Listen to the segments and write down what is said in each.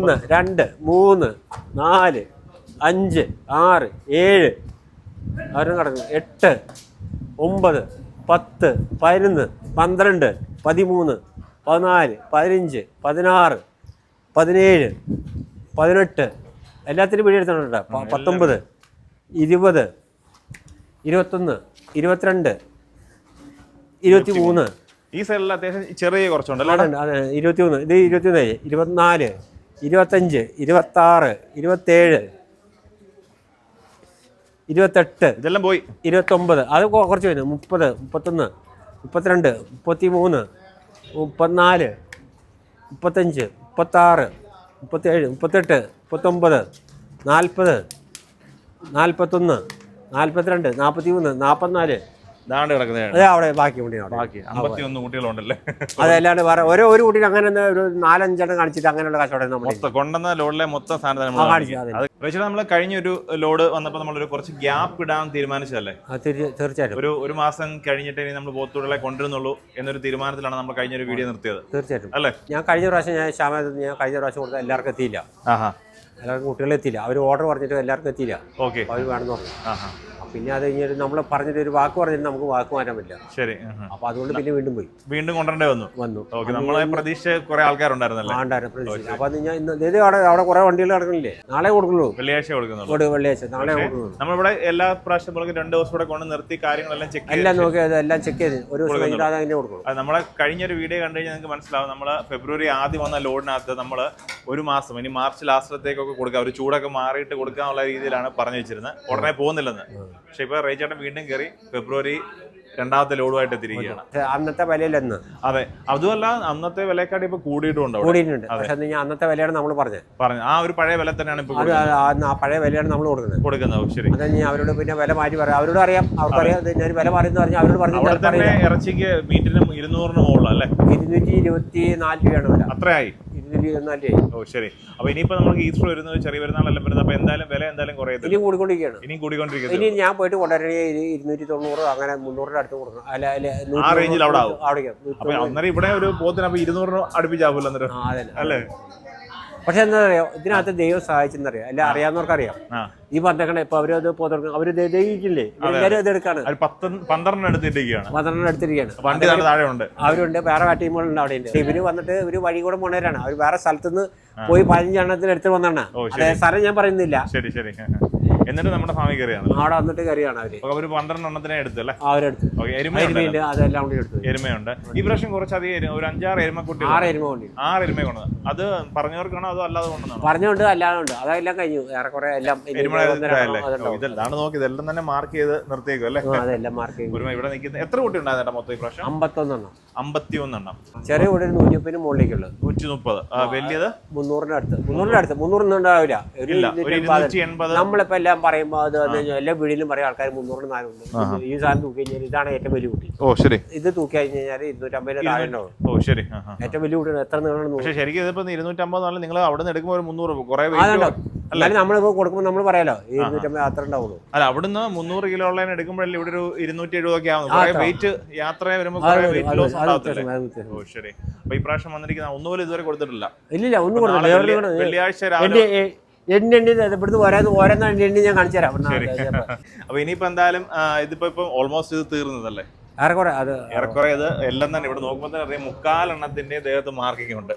ഒന്ന് രണ്ട് മൂന്ന് നാല് അഞ്ച് ആറ് ഏഴ്. അവരും കിടക്കുന്നു. എട്ട് ഒമ്പത് പത്ത് പതിനൊന്ന് പന്ത്രണ്ട് പതിമൂന്ന് പതിനാല് പതിനഞ്ച് പതിനാറ് പതിനേഴ് പതിനെട്ട്. എല്ലാത്തിനും പിടിയെടുത്തിട്ടുണ്ട് പ- പത്തൊമ്പത് ഇരുപത് ഇരുപത്തൊന്ന് ഇരുപത്തിരണ്ട് ഇരുപത്തി മൂന്ന് ഈ സൈഡിൽ അത്യാവശ്യം ചെറിയ കുറച്ചുണ്ട് അതെ ഇരുപത്തി മൂന്ന് ഇത് ഇരുപത്തിമൂന്ന് ഇരുപത്തിനാല് ഇരുപത്തഞ്ച് ഇരുപത്താറ് ഇരുപത്തേഴ് ഇരുപത്തെട്ട് ഇതെല്ലാം പോയി. ഇരുപത്തൊമ്പത്. അത് കുറച്ച് വരും. മുപ്പത് മുപ്പത്തൊന്ന് മുപ്പത്തിരണ്ട് മുപ്പത്തി മൂന്ന് മുപ്പത്തിനാല് മുപ്പത്തഞ്ച് മുപ്പത്താറ് മുപ്പത്തേഴ് മുപ്പത്തെട്ട് മുപ്പത്തൊമ്പത് നാൽപ്പത് നാൽപ്പത്തൊന്ന് നാൽപ്പത്തിരണ്ട് നാൽപ്പത്തി മൂന്ന് നാൽപ്പത്തിനാല് ദാണ്ട് കിടക്കുന്നതാണ്. അതെ അവിടെ ബാക്കി ഉണ്ട് ബാക്കി അമ്പത്തി ഒന്ന് കുട്ടികളുണ്ടല്ലേ? അതല്ലാണ്ട് വേറെ ഓരോ ഒരു കുട്ടീനെ അങ്ങനെ ഒന്ന് ഒരു നാലഞ്ചെണ്ണം കാണിച്ചിട്ട് അങ്ങനെയുള്ള കച്ചവടം നമ്മൾ മൊത്തം കൊണ്ടുവന്ന ലോഡിലെ മൊത്തം സാധനം ആ, നമ്മൾ കഴിഞ്ഞ ഒരു ലോഡ് വന്നപ്പോൾ നമ്മൾ കഴിഞ്ഞൊരു ലോഡ് വന്നപ്പോൾ നമ്മളൊരു കുറച്ച് ഗ്യാപ്പ് ഇടാൻ തീരുമാനിച്ചതല്ലേ? തീർച്ചയായിട്ടും. ഒരു ഒരു മാസം കഴിഞ്ഞിട്ട് ഇനി നമ്മൾ പോത്തുകളെ കൊണ്ടുവരുന്നുള്ളൂ എന്നൊരു തീരുമാനത്തിലാണ് നമ്മൾ കഴിഞ്ഞ ഒരു വീഡിയോ നിർത്തിയത്. തീർച്ചയായിട്ടും. അല്ലേ? ഞാൻ കഴിഞ്ഞ പ്രാവശ്യം ഞാൻ ശ്യാമ ഞാൻ കഴിഞ്ഞ പ്രാവശ്യം കൊടുത്ത എല്ലാവർക്കും എത്തിയില്ല. ആഹാ. എല്ലാവർക്കും കുട്ടികളെത്തിയില്ല അവർ ഓർഡർ പറഞ്ഞിട്ട് എല്ലാവർക്കും എത്തിയില്ല. ഓക്കെ. അവർ വേണമെന്ന് പറഞ്ഞു. ആഹാ. പിന്നെ അത് കഴിഞ്ഞിട്ട് നമ്മൾ പറഞ്ഞിട്ട് ഒരു വാക്ക് പറഞ്ഞിട്ട് നമുക്ക് വാക്ക് മാറ്റാൻ പറ്റില്ല. ശരി അപ്പൊ അതുകൊണ്ട് പിന്നെ വീണ്ടും പോയി. വീണ്ടും കൊണ്ടുവരേണ്ടി വന്നു. വന്നു. ഓക്കെ നമ്മളെ പ്രതീക്ഷ കുറെ ആൾക്കാരുണ്ടായിരുന്നല്ലേ? ആണ്ടായിരുന്നു പ്രതീക്ഷിച്ചു. അപ്പോൾ അത് ഞാൻ ഇന്ന് അവിടെ അവിടെ കുറേ വണ്ടികൾ കിടക്കണില്ലേ നാളെ കൊടുക്കുള്ളൂ. വെള്ളിയാഴ്ച കൊടുക്കുന്നുള്ളൂ. വെള്ളിയാഴ്ച. നാളെ കൊടുക്കുള്ളൂ നമ്മളിവിടെ എല്ലാ പ്രാവശ്യം നമുക്ക് രണ്ട് ദിവസം കൂടെ കൊണ്ട് നിർത്തി കാര്യങ്ങളെല്ലാം ചെക്ക് എല്ലാം നോക്കി എല്ലാം ചെക്ക് ചെയ്ത്. ഒരു ദിവസം കഴിഞ്ഞിട്ട് അത് അതിനെ കൊടുക്കുള്ളൂ നമ്മളെ കഴിഞ്ഞൊരു വീഡിയോ കണ്ടു കഴിഞ്ഞാൽ നിങ്ങൾക്ക് മനസ്സിലാവും. നമ്മൾ ഫെബ്രുവരി ആദ്യം വന്ന ലോഡിനകത്ത് നമ്മൾ ഒരു മാസം ഇനി മാർച്ച് ലാസ്റ്റത്തേക്കൊക്കെ കൊടുക്കാം. ഒരു ചൂടൊക്കെ മാറിയിട്ട് കൊടുക്കാനുള്ള രീതിയിലാണ് പറഞ്ഞു വെച്ചിരുന്നത്. ഉടനെ പോകുന്നില്ലെന്ന്. പക്ഷെ ഇപ്പൊ റേച്ചേട്ടൻ വീണ്ടും കയറി ഫെബ്രുവരി രണ്ടാമത്തെ ലോഡുമായിട്ട് എത്തിയിരിക്കുകയാണ്. പക്ഷേ അന്നത്തെ വിലയിലെന്ന് അതെ. അതുമല്ല അന്നത്തെ വിലക്കാട്ടി ഇപ്പൊ കൂടിയിട്ടുണ്ട്. കൂടിയിട്ടുണ്ട് പക്ഷെ അന്നത്തെ വിലയാണ് നമ്മൾ പറഞ്ഞത്. പറഞ്ഞു ആ ഒരു പഴയ വില തന്നെയാണ് ഇപ്പൊ ആ- പഴയ വിലയാണ് നമ്മൾ കൊടുക്കുന്നത്. കൊടുക്കുന്നത്. ശരി. അത് ഞാൻ അവരോട് പിന്നെ വില മാറ്റി പറയാം. അവരോട് അറിയാം. അവർക്കറിയാം ഞാൻ വില മാറിയെന്ന് പറഞ്ഞാൽ അവരോട് പറഞ്ഞു ഇറച്ചിക്ക് മീറ്റിന് ഇരുന്നൂറിന് മുകളിലല്ലേ ഇരുന്നൂറ്റി ഇരുപത്തി നാല് രൂപയാണ് വില. അത്രയായി. ഇരുപത്തിനാല് രൂപ ഓ ശരി. അപ്പൊ ഇനിയിപ്പോ നമുക്ക് ഈസ്റ്റർ വരുന്നത് ചെറിയ പെരുന്നാളെല്ലാം വരുന്നത്. അപ്പൊ എന്തായാലും വില എന്തായാലും കുറയത്തില്ല ഇനിയും കൂടിക്കൊണ്ടിരിക്കുകയാണ്. ഇനിയും കൂടിക്കൊണ്ടിരിക്കുന്നത് ഇനി ഞാൻ പോയിട്ട് കൊണ്ടുവരണമെങ്കിൽ ഇരു- ഇരുന്നൂറ്റി തൊണ്ണൂറ് അങ്ങനെ മുന്നൂറിന്റെ അടുത്ത് കൊടുക്കണം. അല്ല ആ range ൽ അവിടെ ആവും. അവിടേക്ക് അപ്പൊ അന്നേരം ഇവിടെ ഒരു പോത്തിന് അപ്പൊ ഇരുന്നൂറിന് അടുപ്പിച്ചാവൂല്ലോ അന്നേരം. അല്ലേ? പക്ഷെ എന്താ പറയാ ഇതിനകത്ത് ദൈവം സഹായിച്ചെന്നറിയാം? അല്ല അറിയാവുന്നവർക്കറിയാം. ഈ പന്തക്കണ ഇപ്പൊ അവരത് പോതെടുക്കും അവർ ദേ- ദഹിക്കില്ലേ എല്ലാവരും അത് എടുക്കാണ്. പന്ത്രണ്ട് പന്ത്രണ്ട് എടുത്തിരിക്കുകയാണ്. അവരുണ്ട് വേറെ ടീമുകളുണ്ട് അവിടെ. ഉണ്ട് ഇവർ വന്നിട്ട് ഒരു വഴി കൂടെ പോണവരാണ്. അവർ വേറെ സ്ഥലത്തുനിന്ന് പോയി പതിനഞ്ചെണ്ണത്തിന് എടുത്ത് വന്നാണ് അതെ സ്ഥലം ഞാൻ പറയുന്നില്ല. ശരി ശരി. എന്നിട്ട് നമ്മുടെ ഫാമിൽ കയറിയാണ്. അവിടെ വന്നിട്ട് കയറിയാണ് അവർ. ഒരു പന്ത്രണ്ട് എണ്ണത്തിനെ എടുത്തു അല്ലേ? അവരെടുത്തു. എരുമയുണ്ട് അതെല്ലാം കൂടി എടുത്തു. എരുമയുണ്ട്. ഈ പ്രാവശ്യം കുറച്ചധികം ഒരു അഞ്ചാറ് എരുമക്കുട്ടി ആറ് എരുമ കൊണ്ട് ആറ് എരുമ കൊണ്ടത് അത് പറഞ്ഞവർക്കാണോ അതോ അല്ലാതെ കൊണ്ടുവന്നാണോ പറഞ്ഞുകൊണ്ട് അല്ലാതെ ഉണ്ട്. അതെല്ലാം കഴിഞ്ഞു. ഏറെക്കുറെ എല്ലാം. ഇതെല്ലാം നോക്കി ഇതെല്ലാം തന്നെ മാർക്ക് ചെയ്ത് നിർത്തിയേക്കും അല്ലേ? അതെല്ലാം മാർക്ക് ചെയ്യും ഇവിടെ നിൽക്കുന്ന എത്ര കുട്ടി ഉണ്ടായിരുന്നു മൊത്തം ഈ പ്രാവശ്യം? അമ്പത്തൊന്നെണ്ണം. അമ്പത്തി ഒന്നെണ്ണം ചെറിയ കൂടെ ഒരു മുകളിലേക്കുള്ളത് നൂറ്റി മുപ്പത് വലിയത്? മുന്നൂറിന്റെ അടുത്ത്. മുന്നൂറിന്റെ അടുത്ത്. ഉണ്ടാവില്ല. ഇരുന്നൂറ്റി നമ്മളിപ്പോ എല്ലാം പറയുമ്പോ അത് എല്ലാ വീടിലും പറയും ആൾക്കാർ മുന്നൂറിന് നാലുണ്ട് ഈ സാധനം തൂക്കി കഴിഞ്ഞാൽ ഇതാണ് ഏറ്റവും വലിയ കുട്ടി. ഓ ശരി. ഇത് തൂക്കി കഴിഞ്ഞ് കഴിഞ്ഞാൽ ഇരുന്നൂറ്റമ്പതിന് താഴെ ഉണ്ടാവും. ഓ ശരി. ഏറ്റവും വലിയ കുട്ടി എത്ര നീളം പക്ഷെ ശരിക്കും ഇതിപ്പോ ഇരുന്നൂറ്റമ്പത് നിങ്ങൾ അവിടെ നിന്ന് എടുക്കുമ്പോൾ ഒരു മുന്നൂറ് കുറെ എന്നാലും നമ്മളിപ്പോ കൊടുക്കുമ്പോൾ നമ്മൾ പറയാലോ ഇരുന്നൂറ്റമ്പത് അത്ര ഉണ്ടാവുള്ളൂ. അല്ല അവിടുന്ന് മുന്നൂറ് കിലോ ഉള്ളതിന് എടുക്കുമ്പോഴല്ലേ ഇവിടെ ഒരു ഇരുന്നൂറ്റി എഴുപതൊക്കെ ആവുന്നു വെയിറ്റ് യാത്ര വരുമ്പോൾ വെയിറ്റ് ലോസ് ഉണ്ടാവത്തില്ലേ? ശരി. അപ്പൊ ഈ വന്നിരിക്കുന്ന ഒന്നുപോലും ഇതുവരെ കൊടുത്തിട്ടില്ല. ഇല്ലില്ല ഒന്നും കൊടുത്തില്ല വെള്ളി- വെള്ളിയാഴ്ച രാവിലെ എണ്ണി എണ്ണി ഇവിടുന്ന് ഓരോന്ന് ഓരോന്ന് എണ്ണി ഞാൻ കാണിച്ചു തരാം. അപ്പൊ ഇനിയിപ്പോ എന്തായാലും ഇതിപ്പോ ഇപ്പൊ ഓൾമോസ്റ്റ് ഇത് തീർന്നതല്ലേ? ഏറെക്കുറെ അത് ഏറെക്കുറെ ഇത് എല്ലാം തന്നെ ഇവിടെ നോക്കുമ്പോൾ തന്നെ അറിയാം. മുക്കാലെണ്ണത്തിന്റെ ദേഹത്ത് മാർക്കിംഗ് ഉണ്ട്.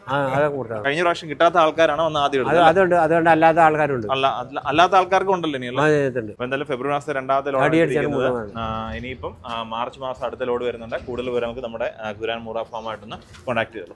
കഴിഞ്ഞ പ്രാവശ്യം കിട്ടാത്ത ആൾക്കാരാണ് വന്ന് ആദ്യം അതുകൊണ്ട് അതുകൊണ്ട് അല്ലാത്ത ആൾക്കാരുണ്ട്. അല്ല അല്ല- അല്ലാത്ത ആൾക്കാർക്കും ഉണ്ടല്ലോ ഇനി എന്തായാലും ഫെബ്രുവരി മാസത്തെ രണ്ടാമത്തെ ലോഡ്. ഇനിയിപ്പം മാർച്ച് മാസം അടുത്ത ലോഡ് വരുന്നുണ്ട്. കൂടുതൽ വിവരം നമുക്ക് നമ്മുടെ ഗുരാൻ മൂറ ഫാമായിട്ടൊന്ന് കോൺടാക്ട് ചെയ്തോളൂ.